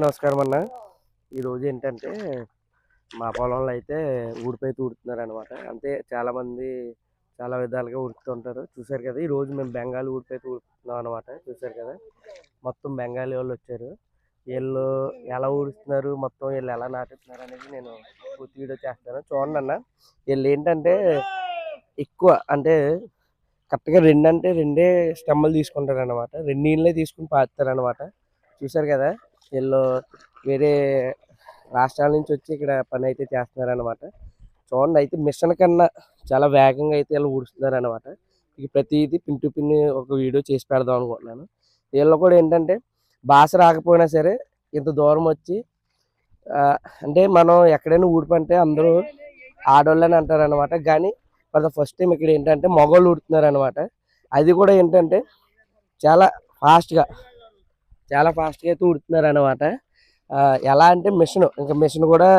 నమస్కారం అన్న. ఈరోజు ఏంటంటే మా పొలంలో అయితే ఊడిపోయి ఊడుతున్నారు అనమాట అంటే చాలామంది చాలా విధాలుగా ఊడుతుంటారు. చూసారు కదా ఈరోజు మేము బెంగాలీ ఊడిపోయి ఊడుతున్నాం అనమాట చూసారు కదా మొత్తం బెంగాలీ వాళ్ళు వచ్చారు. వీళ్ళు ఎలా ఊడుస్తున్నారు మొత్తం వీళ్ళు ఎలా నాటుతున్నారు అనేది నేను పూర్తి వీడియో చేస్తాను. చూడండి అన్న వీళ్ళు ఏంటంటే ఎక్కువ అంటే కరెక్ట్గా రెండు అంటే రెండే స్టెమ్మలు తీసుకుంటారు అనమాట రెండు నీళ్ళే తీసుకుని పాతారు అనమాట చూసారు కదా వీళ్ళు వేరే రాష్ట్రాల నుంచి వచ్చి ఇక్కడ పని అయితే చేస్తున్నారనమాట చూడండి అయితే మిషన్ కన్నా చాలా వేగంగా అయితే వీళ్ళు ఊడుస్తున్నారు అనమాట ఇక ప్రతిదీ పిన్ టు పిన్ ఒక వీడియో చేసి పెడదాం అనుకుంటున్నాను. వీళ్ళు కూడా ఏంటంటే భాష రాకపోయినా సరే ఇంత దూరం వచ్చి అంటే మనం ఎక్కడైనా ఊడిపంటే అందరూ ఆడవాళ్ళని అంటారు అనమాట కానీ ఫర్ ద ఫస్ట్ టైం ఇక్కడ ఏంటంటే మగవాళ్ళు ఊడుతున్నారు అనమాట అది కూడా ఏంటంటే చాలా ఫాస్ట్గా చాలా ఫాస్ట్గా అయితే ఉడుతున్నారు అనమాట ఎలా అంటే మిషన్ ఇంకా మిషన్ కూడా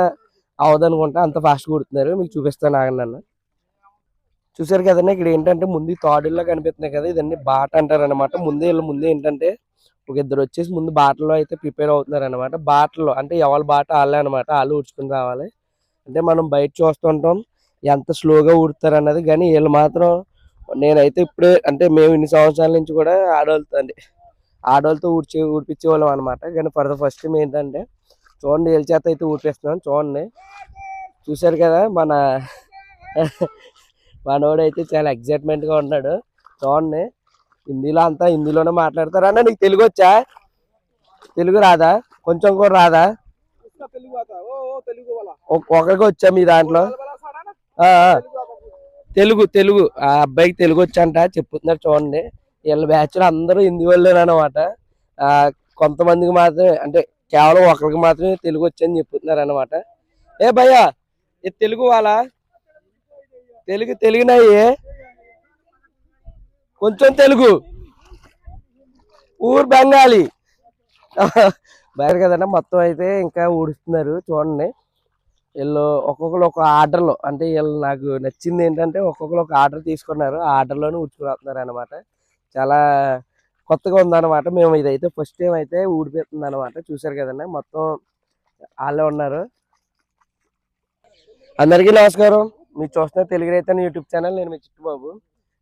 అవదనుకుంటా అంత ఫాస్ట్గా ఉడుతున్నారు. మీకు చూపిస్తాను ఆగండి అన్న చూసారు కదండి ఇక్కడ ఏంటంటే ముందు ఈ తాడుల్లో కనిపిస్తున్నాయి కదా ఇదన్నీ బాట అంటారు అనమాట ముందే వీళ్ళు ముందే ఏంటంటే ఒక ఇద్దరు వచ్చేసి ముందు బాటలో అయితే ప్రిపేర్ అవుతున్నారు అనమాట బాటలో అంటే ఎవరి బాట వాళ్ళే అనమాట వాళ్ళు ఉడుచుకుని రావాలి. అంటే మనం బయట చూస్తుంటాం ఎంత స్లోగా ఉడతారు అన్నది కానీ వీళ్ళు మాత్రం నేనైతే ఇప్పుడే అంటే మేము ఇన్ని సంవత్సరాల నుంచి కూడా ఆడవాళ్ళతో ఆడవాళ్ళతో ఊడ్చి ఊడిపించేవాళ్ళం అనమాట కానీ ఫర్ ద ఫస్ట్ టైం ఏంటంటే చూడండి ఎల్ చేత అయితే ఊడిపిస్తున్నాం చూడండి. చూశారు కదా మన మనోడైతే చాలా ఎగ్జైట్మెంట్గా ఉన్నాడు. చూడండి హిందీలో అంతా హిందీలోనే మాట్లాడతారు? అన్న నీకు తెలుగు వచ్చా? తెలుగు రాదా? కొంచెం కూడా రాదా? ఒకరికి వచ్చా మీ దాంట్లో? తెలుగు తెలుగు ఆ అబ్బాయికి తెలుగు వచ్చంట చెప్పుతున్నారు చూడండి. వీళ్ళ బ్యాచ్లో అందరూ హిందీ వాళ్ళే అనమాట కొంతమందికి మాత్రమే అంటే కేవలం ఒకరికి మాత్రమే తెలుగు వచ్చని చెప్తున్నారు అనమాట ఏ భయ్యా ఇది తెలుగు వాళ్ళ తెలుగు తెలుగునయ్యే కొంచెం తెలుగు. ఊరు బెంగాలీ. బయట కదండి మొత్తం అయితే ఇంకా ఊడుస్తున్నారు చూడండి. వీళ్ళు ఒక్కొక్కరు ఒక ఆర్డర్లో అంటే వీళ్ళు నాకు నచ్చింది ఏంటంటే ఒక్కొక్కరు ఒక ఆర్డర్ తీసుకున్నారు ఆ ఆర్డర్లోనే ఉడుచుకున్నారు అనమాట చాలా కొత్తగా ఉందన్నమాట. మేము ఇదైతే ఫస్ట్ టైం అయితే ఊడిపోతుంది అనమాట చూసారు కదండి మొత్తం వాళ్ళే ఉన్నారు. అందరికీ నమస్కారం. మీరు చూస్తున్న తెలుగు రైతు యూట్యూబ్ ఛానల్ నేను మీ చిట్టుబాబు.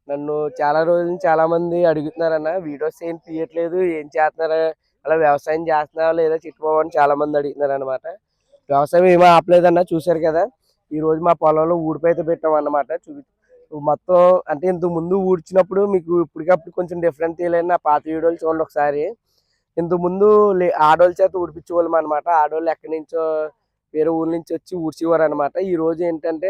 నన్ను చాలా రోజుల నుంచి అడుగుతున్నారన్న వీడియోస్ ఏం తీయట్లేదు ఏం చేస్తున్నారు అలా వ్యవసాయం చేస్తున్నారా లేదా చిట్టుబాబు అని చాలామంది అడుగుతున్నారు అనమాట వ్యవసాయం ఏమీ ఆపలేదన్న చూశారు కదా. ఈరోజు మా పొలంలో ఊడిపి అయితే పెట్టాం అన్నమాట చూపి మొత్తం అంటే ఇంత ముందు ఊడ్చినప్పుడు మీకు ఇప్పటికప్పుడు కొంచెం డిఫరెంట్ తీయలేదు నా పాత వీడియోలు చూడండి ఒకసారి. ఇంత ముందు లే- ఆడోళ్ళ చేత ఊడిపించేవాళ్ళం అనమాట ఆడోళ్ళు ఎక్కడి నుంచో వేరే ఊరి నుంచి వచ్చి ఊడ్చేవారు అనమాట ఈ రోజు ఏంటంటే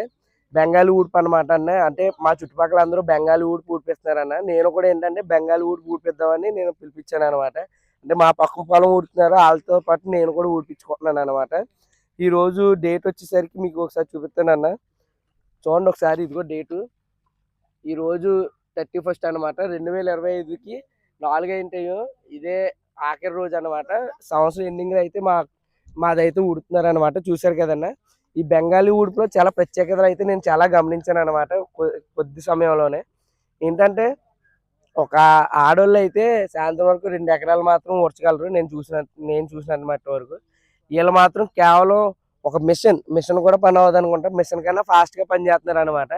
బెంగాలీ ఊడ్పు అనమాట అన్న. అంటే మా చుట్టుపక్కల అందరూ బెంగాలీ ఊడ్పు ఊడిపిస్తున్నారన్న. నేను కూడా ఏంటంటే బెంగాలీ ఊడ్పు ఊడిపిద్దామని నేను పిలిపించాను అనమాట అంటే మా పక్క పొలం ఊడుతున్నారు. వాళ్ళతో పాటు నేను కూడా ఊడిపించుకుంటున్నాను అనమాట ఈరోజు డేట్ వచ్చేసరికి మీకు ఒకసారి చూపిస్తాను అన్న చూడండి ఒకసారి ఇదిగో డేటు ఈరోజు థర్టీ ఫస్ట్ అనమాట రెండు వేల ఇరవై ఐదుకి నాలుగు ఇంటర్వ్యూ ఇదే ఆఖరి రోజు అనమాట సంవత్సరం ఎండింగ్ అయితే మా మాదైతే ఊడుతున్నారు అనమాట చూశారు కదన్నా? ఈ బెంగాలీ ఊడుపులో చాలా ప్రత్యేకతలు అయితే నేను చాలా గమనించాను అనమాట కొద్ది సమయంలోనే. ఏంటంటే ఒక ఆడోళ్ళు అయితే సాయంత్రం వరకు రెండు ఎకరాలు మాత్రం ఊడ్చగలరు. నేను చూసిన నేను చూసినంత మట్టి వరకు. వీళ్ళు మాత్రం కేవలం ఒక మిషన్ మిషన్ కూడా పని అవ్వదు అనుకుంటా మిషన్ కన్నా ఫాస్ట్గా పని చేస్తున్నారు అనమాట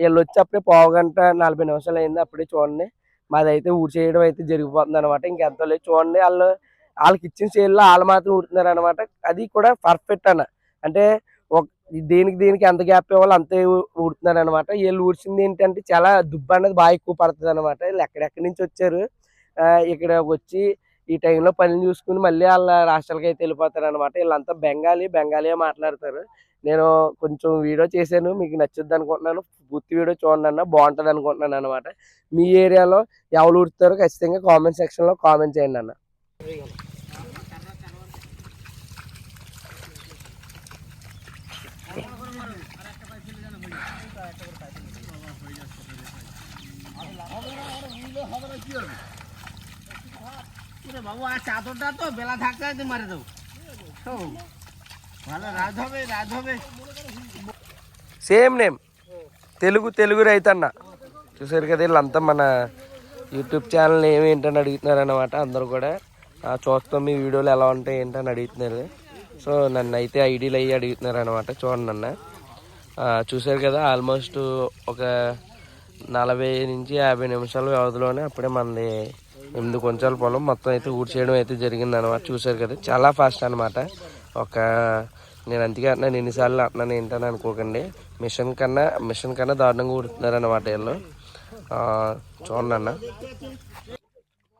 వీళ్ళు వచ్చి అప్పుడే పావు గంట నలభై నిమిషాలు అయింది అప్పుడే చూడండి. మాదైతే అయితే చేయడం అయితే జరిగిపోతుంది అనమాట ఇంకెంత లేదు. చూడండి వాళ్ళు వాళ్ళకి ఇచ్చిన చేతుల్లో వాళ్ళు మాత్రం ఊడుతున్నారు అనమాట అది కూడా పర్ఫెక్ట్ అన్న. అంటే ఒక దేనికి దేనికి ఎంత గ్యాప్ ఇవ్వాలో అంతే ఊ- ఊడుతున్నారు అనమాట వీళ్ళు ఊడ్చింది ఏంటంటే చాలా దుబ్బు అనేది బాగా ఎక్కువ పడుతుంది అనమాట వీళ్ళు ఎక్కడెక్కడి నుంచి వచ్చారు? ఇక్కడ వచ్చి ఈ టైంలో పనులు చూసుకుని మళ్ళీ వాళ్ళ రాష్ట్రాలకి అయితే వెళ్ళిపోతారు అనమాట వీళ్ళంతా బెంగాలీ బెంగాలీ మాట్లాడతారు. నేను కొంచెం వీడియో చేశాను మీకు నచ్చుద్ది అనుకుంటున్నాను పూర్తి వీడియో చూడండి అన్న బాగుంటుంది అనుకుంటున్నాను అనమాట మీ ఏరియాలో ఎవరు ఊడుతారో ఖచ్చితంగా కామెంట్ సెక్షన్లో కామెంట్ చేయండి అన్న ওরে বাবু আর চাদরটা তো বেলা থাকতে থাকতে মারে দেবো సేమ్ నేమ్ తెలుగు తెలుగు రైతన్న. చూసారు కదా వీళ్ళంతా మన యూట్యూబ్ ఛానల్ ఏమేంటని ఏంటని అడుగుతున్నారు అనమాట అందరూ కూడా. చూస్తాం మీ వీడియోలు ఎలా ఉంటాయి ఏంటని అడుగుతున్నారు. సో నన్ను అయితే ఐడీలు అయ్యి అడుగుతున్నారు అనమాట చూడండి అన్న చూసారు చూశారు కదా ఆల్మోస్ట్ ఒక నలభై నుంచి యాభై నిమిషాల వ్యవధిలోనే అప్పుడే మనది ఎనిమిది కొంచెం పొలం మొత్తం అయితే ఊడ్చేయడం అయితే జరిగింది అనమాట చూశారు కదా చాలా ఫాస్ట్ అనమాట ఒక నేను అంతగా అంటున్నాను ఎన్నిసార్లు అంటున్నాను ఏంటని అనుకోకండి. మిషన్ కన్నా మిషన్ కన్నా దారుణంగా కుడుతున్నారు అన్నమాట వీళ్ళు చూడండి అన్న.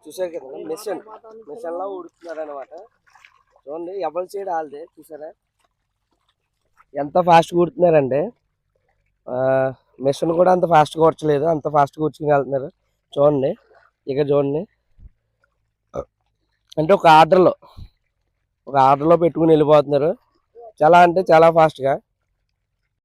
చూసారు కదా మిషన్ మిషన్లా ఊడుతున్నారు అనమాట చూడండి ఎవరి సైడ్ వాళ్ళదే చూసారా ఎంత ఫాస్ట్గా కుడుతున్నారండి మిషన్ కూడా అంత ఫాస్ట్గా కూర్చలేదు అంత ఫాస్ట్గా కూర్చుని వెళ్తున్నారు. చూడండి ఇక చూడండి. అంటే ఒక ఆర్డర్లో ఒక ఆర్డర్లో పెట్టుకుని వెళ్ళిపోతున్నారు. చాలా అంటే చాలా ఫాస్ట్గా.